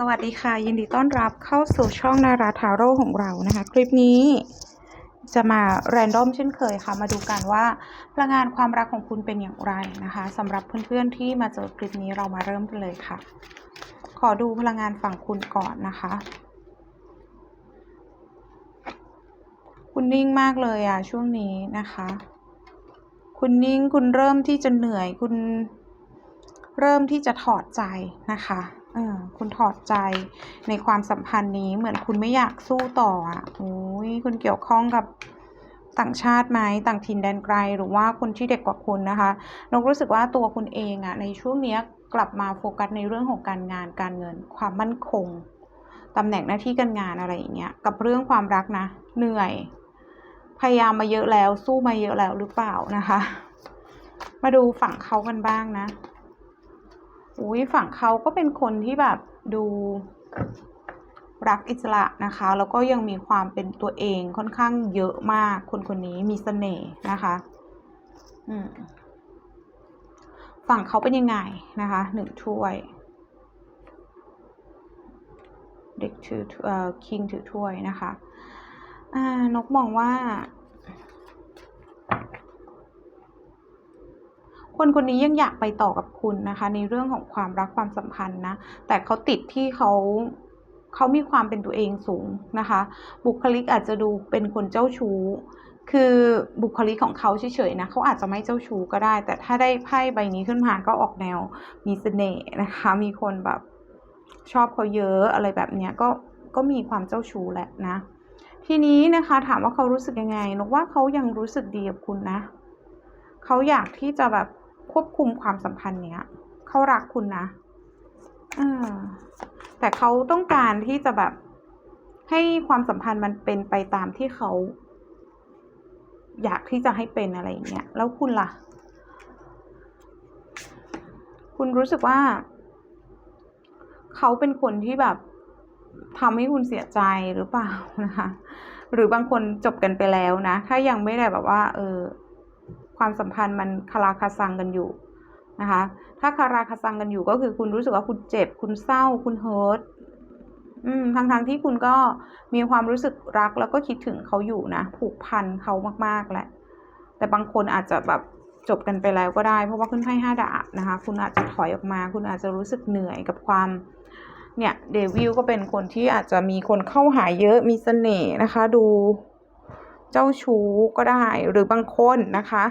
สวัสดีค่ะ ยินดีต้อนรับเข้าสู่ช่องนาราทาโร่ของเรานะคะ คลิปนี้จะมาแรนดอมเช่นเคยค่ะ มาดูกันว่าพลังงานความรักของคุณเป็นอย่างไรนะคะสำหรับเพื่อนๆที่มาเจอคลิปนี้เรามาเริ่มกันเลยค่ะ ขอดูพลังงานฝั่งคุณก่อนนะคะ คุณนิ่งมากเลยอะช่วงนี้นะคะ คุณนิ่งคุณเริ่มที่จะเหนื่อยคุณเริ่มที่จะถอดใจนะคะ คุณถอดใจในความสัมพันธ์นี้เหมือนคุณไม่อยากสู้ต่ออะโอ้ยคุณเกี่ยวข้องกับต่างชาติไหมต่างถิ่นแดนไกล หรือว่าคนที่เด็กกว่าคุณนะคะนกรู้สึกว่าตัวคุณเองอะในช่วงนี้กลับมาโฟกัสในเรื่องของการงานการเงิน ความมั่นคงตำแหน่งหน้าที่การงานอะไรอย่างเงี้ยกับเรื่องความรักนะ เหนื่อย พยายามมาเยอะแล้ว สู้มาเยอะแล้วหรือเปล่านะคะ มาดูฝั่งเขากันบ้างนะ อุ้ยฝั่งเขาก็เป็นคนที่แบบดูรักอิสระนะคะ แล้วก็ยังมีความเป็นตัวเองค่อนข้างเยอะมาก คนคนนี้มีเสน่ห์นะคะ อืม ฝั่งเขาเป็นยังไงนะคะหนึ่งถ้วย เด็กถือเอ่อคิงถือถ้วยนะคะ อ่านกมองว่า คนคนนี้ยังอยากไปต่อกับคุณนะคะ ในเรื่องของความรักความสัมพันธ์นะ แต่เขาติดที่เขาเขามีความเป็นตัวเองสูงนะคะ บุคลิกอาจจะดูเป็นคนเจ้าชู้ คือบุคลิกของเขาเฉยๆนะเขาอาจจะไม่เจ้าชู้ก็ได้ แต่ถ้าได้ไพ่ใบนี้ขึ้นมาก็ออกแนวมีเสน่ห์นะคะ มีคนแบบชอบเขาเยอะอะไรแบบเนี้ยก็ก็มีความเจ้าชู้แหละนะ ทีนี้นะคะถามว่าเขารู้สึกยังไงนกว่าเขายังรู้สึกดีกับคุณนะ เขาอยากที่จะแบบ ควบคุมความสัมพันธ์เนี้ยเขารักคุณนะอแต่เขาต้องการที่จะแบบ ให้ความสัมพันธ์มันเป็นไปตามที่เขาอยากที่จะให้เป็นอะไรอย่างเงี้ย แล้วคุณล่ะ คุณรู้สึกว่า เขาเป็นคนที่แบบทำให้คุณเสียใจหรือเปล่านะคะ หรือบางคนจบกันไปแล้วนะ ถ้ายังไม่ได้แบบว่า เออ ความสัมพันธ์มันคาราคาซังกันอยู่นะคะ ถ้าคาราคาซังกันอยู่ก็คือคุณรู้สึกว่าคุณเจ็บ คุณเศร้า คุณเฮิร์ตทั้งๆทที่คุณก็มีความรู้สึกรักแล้วก็คิดถึงเขาอยู่นะ ผูกพันเขามากๆแหละ แต่บางคนอาจจะแบบจบกันไปแล้วก็ได้ เพราะว่าขึ้นไพ่ห้าดาบนะคะ คุณอาจจะถอยออกมา คุณอาจจะรู้สึกเหนื่อยกับความเนี่ยเดวิลก็เป็นคนที่อาจจะมีคนเข้าหาเยอะมีเสน่ห์นะคะ ดูเจ้าชู้ก็ได้หรือบางคนนะคะ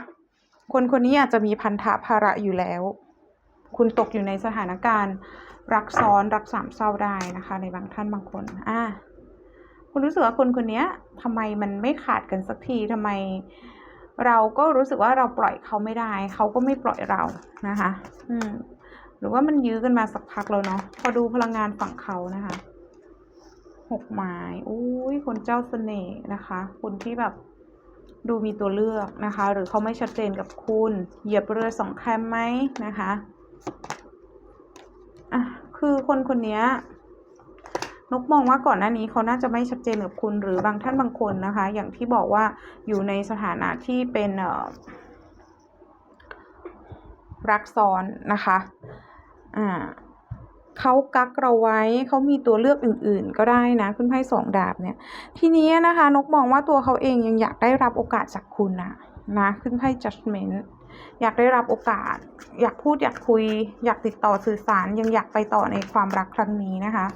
คนคนนี้อาจจะมีพันธะภาระอยู่แล้ว คุณตกอยู่ในสถานการณ์ รักซ้อนรักสามเศร้าได้นะคะ ในบางท่านบางคนอ่าคุณรู้สึกว่าคนคนนี้ทำไมมันไม่ขาดกันสักทีทำไมเราก็รู้สึกว่าเราปล่อยเขาไม่ได้ เขาก็ไม่ปล่อยเรานะคะ อืม หรือว่ามันยื้อกันมาสักพักแล้วเนาะ พอดูพลังงานฝั่งเขานะคะ หกไม้อุ้ยคนเจ้าเสน่ห์นะคะ คนที่แบบ ดูมีตัวเลือกนะคะ หรือเขาไม่ชัดเจนกับคุณ เหยียบเรือสองแคมไหมนะคะอะคือคนคนนี้นกมองว่าก่อนหน้านี้เขาน่าจะไม่ชัดเจนกับคุณหรือบางท่านบางคนนะคะ อย่างที่บอกว่าอยู่ในสถานะที่เป็นเอ่อรักซ้อนนะคะ อ่า เขากักเราไว้เขามีตัวเลือกอื่น ๆ ก็ได้นะขึ้นไพ่สองดาบเนี่ย ทีนี้นะคะ นกมองว่าตัวเขาเองยังอยากได้รับโอกาสจากคุณนะนะขึ้นไพ่ judgment อยากได้รับโอกาส อยากพูดอยากคุย อยากติดต่อสื่อสารยังอยากไปต่อในความรักครั้งนี้นะคะ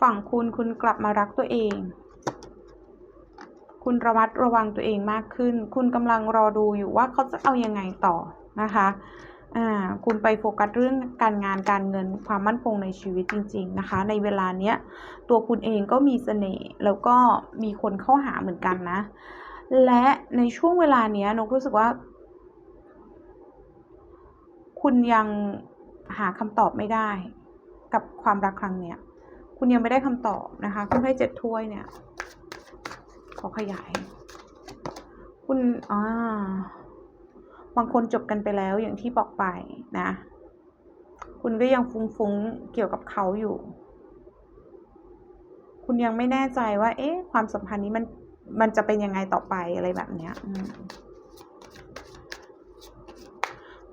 ฝั่งคุณคุณกลับมารักตัวเอง คุณระมัดระวังตัวเองมากขึ้น คุณกำลังรอดูอยู่ว่าเขาจะเอายังไงต่อ นะคะคุณไปโฟกัสเรื่องการงานการเงินความมั่นคงในชีวิตจริง ๆนะคะ ในเวลาเนี้ยตัวคุณเองก็มีเสน่ห์แล้วก็มีคนเข้าหาเหมือนกันนะ และในช่วงเวลาเนี้ยนกรู้สึกว่า คุณยังหาคำตอบไม่ได้ กับความรักครั้งเนี้ยคุณยังไม่ได้คำตอบนะคะคุณไพ่เจ็ดถ้วยเนี่ย ขอขยาย คุณอ่า บางคนจบกันไปแล้วอย่างที่บอกไปนะ คุณก็ยังฟุ้งๆเกี่ยวกับเขาอยู่ คุณยังไม่แน่ใจว่า เอ๊ะ ความสัมพันธ์นี้มันมันจะเป็นยังไงต่อไปอะไรแบบเนี้ย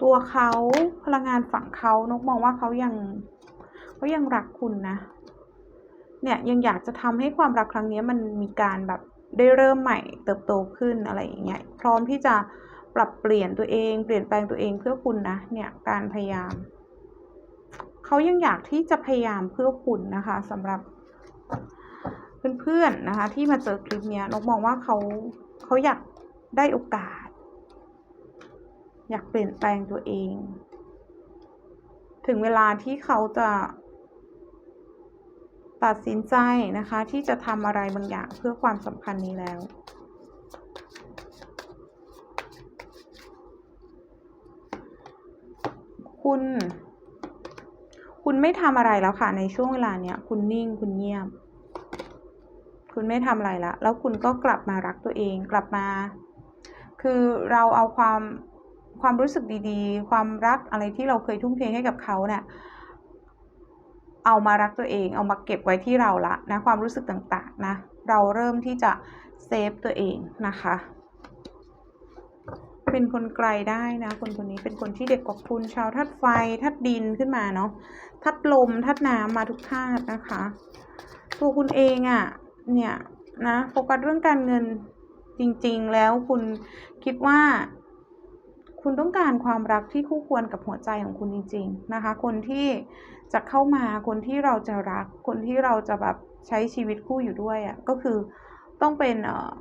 ตัวเขาพลังงานฝั่งเขานกมองว่าเขายังเขายังรักคุณนะ เนี่ยยังอยากจะทำให้ความรักครั้งนี้มันมีการแบบได้เริ่มใหม่เติบโตขึ้นอะไรอย่างเงี้ยพร้อมที่จะ ปรับเปลี่ยนตัวเอง เปลี่ยนแปลงตัวเองเพื่อคุณนะ เนี่ยการพยายาม เขายังอยากที่จะพยายามเพื่อคุณนะคะสำหรับเพื่อนๆนะคะ ที่มาเจอคลิปเนี้ยนกมองว่าเขาเขาอยากได้โอกาส อยากเปลี่ยนแปลงตัวเอง ถึงเวลาที่เขาจะตัดสินใจนะคะ ที่จะทำอะไรบางอย่างเพื่อความสัมพันธ์นี้แล้ว คุณ คุณไม่ทำอะไรแล้วค่ะ ในช่วงเวลาเนี้ย คุณนิ่งคุณเงียบ คุณไม่ทำอะไรละแล้วคุณก็กลับมารักตัวเองกลับมา คือเราเอาความความรู้สึกดีๆ ความรักอะไรที่เราเคยทุ่มเทให้กับเขาเนี่ยเอามารักตัวเอง เอามาเก็บไว้ที่เราละนะ ความรู้สึกต่างๆนะ เราเริ่มที่จะเซฟตัวเองนะคะ เป็นคนไกลได้นะ คนคนนี้เป็นคนที่เด็กกว่าคุณชาวธาตุไฟธาตุดินขึ้นมาเนาะธาตุลมธาตุน้ำมาทุกธาตุนะคะ ตัวคุณเองอะ่ะเนี่ยนะโฟกัสเรื่องการเงินจริง ๆ แล้วคุณคิดว่าคุณต้องการความรักที่คู่ควรกับหัวใจของคุณจริง ๆ นะคะ คนที่จะเข้ามา คนที่เราจะรัก คนที่เราจะแบบใช้ชีวิตคู่อยู่ด้วยอะ่ะ ก็คือต้องเป็นเอ่อ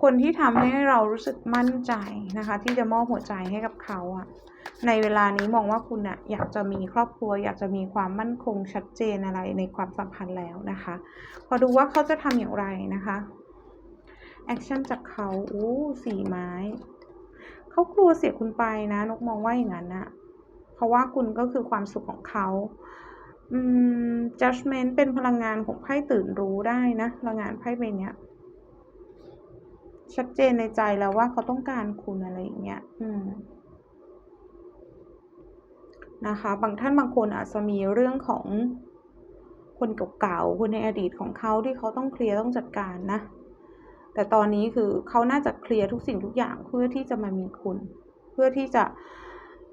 คนที่ทำให้เรารู้สึกมั่นใจนะคะ ที่จะมอบหัวใจให้กับเขาอะในเวลานี้มองว่าคุณอะอยากจะมีครอบครัว อยากจะมีความมั่นคงชัดเจนอะไรในความสัมพันธ์แล้วนะคะพอดูว่าเขาจะทำอย่างไรนะคะแอคชั่นจากเขาอู้สี่ไม้เขากลัวเสียคุณไปนะนกมองว่าอย่างนั้นนะเพราะว่าคุณก็คือความสุขของเขาอืม judgment เป็นพลังงานของไพ่ตื่นรู้ได้นะ พลังงานไพ่ใบเนี้ย ชัดเจนในใจแล้วว่าเขาต้องการคุณอะไรอย่างเงี้ย อืมนะคะ บางท่านบางคนอาจจะมีเรื่องของคนเก่าๆ คนในอดีตของเขาที่เขาต้องเคลียร์ต้องจัดการนะ แต่ตอนนี้คือเขาน่าจะเคลียร์ทุกสิ่งทุกอย่างเพื่อที่จะมามีคุณ เพื่อที่จะ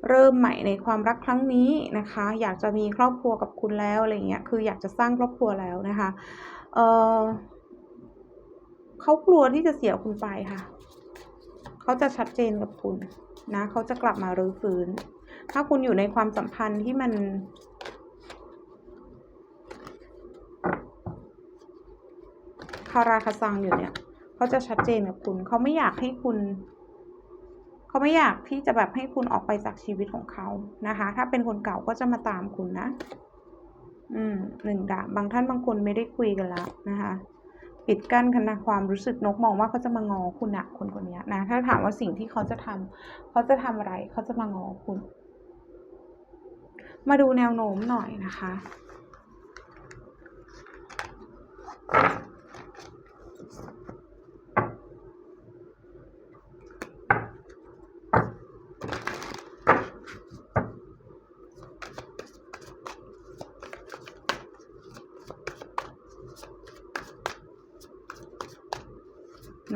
เริ่มใหม่ในความรักครั้งนี้นะคะ อยากจะมีครอบครัวกับคุณแล้วอะไรเงี้ย คืออยากจะสร้างครอบครัวแล้วนะคะ เออ เขากลัวที่จะเสียคุณไปค่ะ เขาจะชัดเจนกับคุณนะ เขาจะกลับมารื้อฟื้น ถ้าคุณอยู่ในความสัมพันธ์ที่มัน คาราคาซังอยู่เนี่ย เขาจะชัดเจนกับคุณ เขาไม่อยากให้คุณเขาไม่อยากที่จะแบบให้คุณออกไปจากชีวิตของเขานะคะ ถ้าเป็นคนเก่าก็จะมาตามคุณนะ อืมหนึ่งดาบบางท่านบางคนไม่ได้คุยกันแล้วนะคะ ปิดกั้นกันนะความรู้สึกนกมองว่าเขาจะมางอคุณอะคนคนนี้นะ ถ้าถามว่าสิ่งที่เขาจะทำเขาจะทำอะไรเขาจะมางอคุณ มาดูแนวโน้มหน่อยนะคะ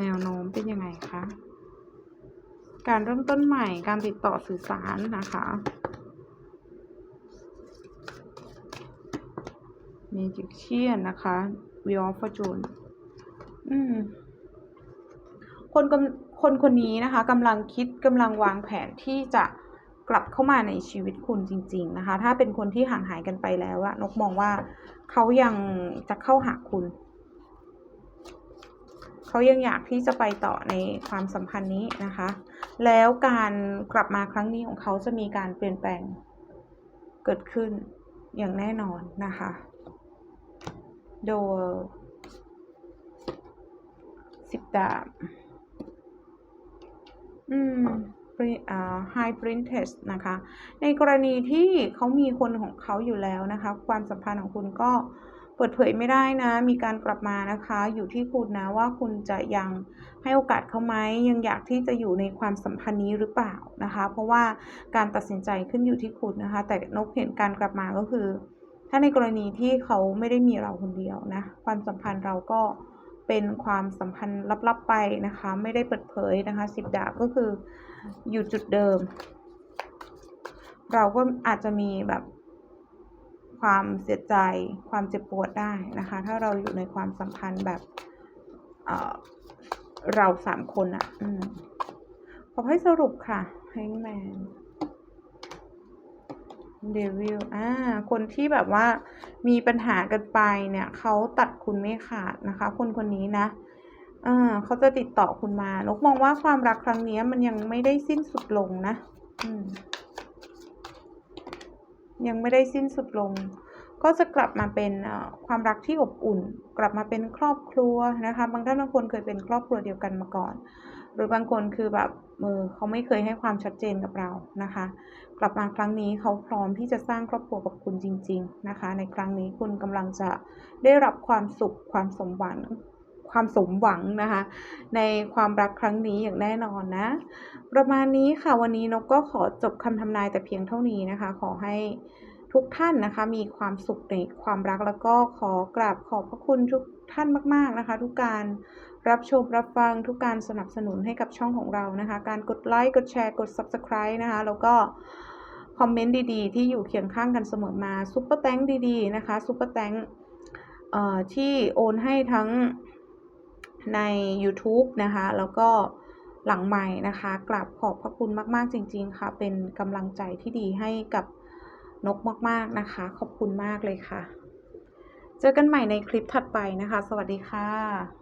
แนวโน้มเป็นยังไงคะ การเริ่มต้นใหม่ การติดต่อสื่อสารนะคะ Magician นะคะ Wheel of o r t u n e อืม คนกำคนคนนี้นะคะกำลังคิดกำลังวางแผนที่จะกลับเข้ามาในชีวิตคุณจริง ๆ นะคะ ถ้าเป็นคนที่ห่างหายกันไปแล้วอะนกมองว่าเขายังจะเข้าหาคุณ เขายังอยากที่จะไปต่อในความสัมพันธ์นี้นะคะ แล้วการกลับมาครั้งนี้ของเขาจะมีการเปลี่ยนแปลงเกิดขึ้นอย่างแน่นอนนะคะ โดยสิบดาบอืมอ high princess นะคะ ในกรณีที่เขามีคนของเขาอยู่แล้วนะคะ ความสัมพันธ์ของคุณก็ ปิดเผยไม่ได้นะ มีการกลับมานะคะ อยู่ที่คุณนะว่าคุณจะยังให้โอกาสเขาไหมยังอยากที่จะอยู่ในความสัมพันธ์นี้หรือเปล่านะคะ เพราะว่าการตัดสินใจขึ้นอยู่ที่คุณนะคะ แต่นกเห็นการกลับมาก็คือ ถ้าในกรณีที่เขาไม่ได้มีเราคนเดียวนะ ความสัมพันธ์เราก็เป็นความสัมพันธ์ลับๆไปนะคะ ไม่ได้เปิดเผยนะคะสิบดาบก็คืออยู่จุดเดิม เราก็อาจจะมีแบบ ความเสียใจ ความเจ็บปวดได้นะคะ ถ้าเราอยู่ในความสัมพันธ์แบบเเราสามคนอะ่ะขอให้สรุปค่ะแฮงแมนเดวิลอ่า คนที่แบบว่ามีปัญหากันไปเนี่ย เขาตัดคุณไม่ขาดนะคะ คนคนนี้นะเออเขาจะติดต่อคุณมานกมองว่าความรักครั้งนี้มันยังไม่ได้สิ้นสุดลงนะ อืม ยังไม่ได้สิ้นสุดลง ก็จะกลับมาเป็นความรักที่อบอุ่น กลับมาเป็นครอบครัวนะคะ บางท่านบางคนเคยเป็นครอบครัวเดียวกันมาก่อน หรือบางคนคือแบบเออเขาไม่เคยให้ความชัดเจนกับเรานะคะ กลับมาครั้งนี้เขาพร้อมที่จะสร้างครอบครัวกับคุณจริง ๆนะคะ ในครั้งนี้คุณกำลังจะได้รับความสุขความสมหวัง ความสมหวังนะคะ ในความรักครั้งนี้อย่างแน่นอนนะ ประมาณนี้ค่ะวันนี้นกก็ขอจบคำทำนายแต่เพียงเท่านี้นะคะ ขอให้ทุกท่านนะคะ มีความสุขในความรักแล้วก็ขอกราบขอบพระคุณทุกท่านมาก ๆนะคะ ทุกการรับชมรับฟังทุกการสนับสนุนให้กับช่องของเรานะคะ การกดไลค์กดแชร์กด subscribe นะคะ แล้วก็คอมเมนต์ดีๆ ที่อยู่เคียงข้างกันเสมอมาซุปเปอร์แตงดีๆนะคะซุปเปอร์แตงที่โอนให้ทั้ง ใน YouTube นะคะ แล้วก็หลังใหม่นะคะกราบขอบพระคุณมาก ๆ จริง ๆ ค่ะ เป็นกำลังใจที่ดีให้กับนกมาก ๆ นะคะ ขอบคุณมากเลยค่ะ เจอกันใหม่ในคลิปถัดไปนะคะ สวัสดีค่ะ